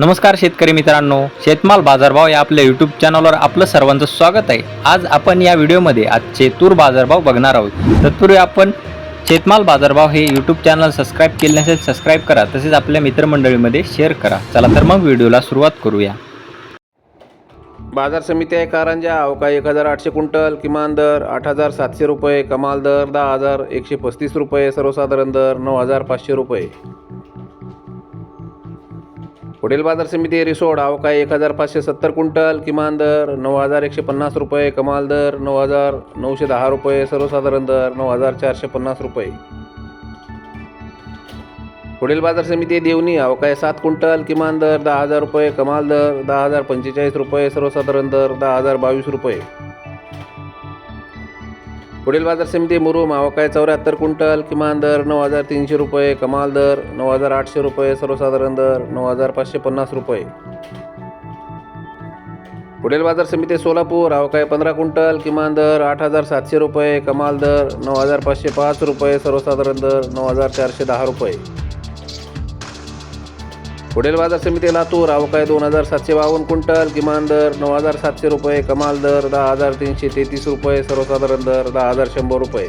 नमस्कार शेतकरी मित्रांनो शेतमाल बाजारभाव या आपल्या यूट्यूब चॅनलवर आपलं सर्वांचं स्वागत आहे. आज आपण या व्हिडिओमध्ये आजचे तूर बाजारभाव बघणार आहोत. तत्पूर्वी आपण शेतमाल बाजारभाव हे यूट्यूब चॅनल सबस्क्राईब केले नसेल सबस्क्राईब करा. तसेच आपल्या मित्रमंडळीमध्ये शेअर करा. चला तर मग व्हिडिओला सुरुवात करूया. बाजार समिती आहे कारंजा. अवका एक हजार आठशे क्विंटल किमान दर आठ हजार सातशे रुपये कमाल दर दहा हजार एकशे पस्तीस रुपये सर्वसाधारण दर नऊ हजार पाचशे रुपये. पुढील बाजार समिती रिसोड अवका हो एक हजार पाचशे सत्तर क्विंटल किमान दर नऊ हजार एकशे पन्नास रुपये कमाल दर नऊ हजार नऊशे दहा रुपये सर्वसाधारण दर नऊ हजार चारशे पन्नास रुपये. पुढील बाजार समिती आहे देवणी. हो अवकाय सात क्विंटल किमान दर दहा हजार रुपये कमाल दर दहा हजार पंचेचाळीस रुपये सर्वसाधारण दर दहा हजार बावीस रुपये. पुढील बाजार समिती आहे मुरुम अवकाय चौऱ्याहत्तर क्विंटल किमान दर नऊ हजार तीनशे रुपये कमाल दर नऊ हजार आठशे रुपये सर्वसाधारण दर नऊ हजार पाचशे पन्नास रुपये. पुढील बाजार समिती सोलापूर अवकाय पंधरा क्विंटल किमान दर आठ हजार सातशे रुपये कमाल दर नऊ हजार पाचशे पाच रुपये सर्वसाधारण दर नऊ हजार चारशे दहा रुपये. पुढील बाजार समिती लातूर अवकाय दोन हजार सातशे बावन्न क्विंटल किमान दर नऊ हजार सातशे रुपये कमाल दर दहा हजार तीनशे तेहतीस रुपये सर्वसाधारण दर दहा हजार शंभर रुपये.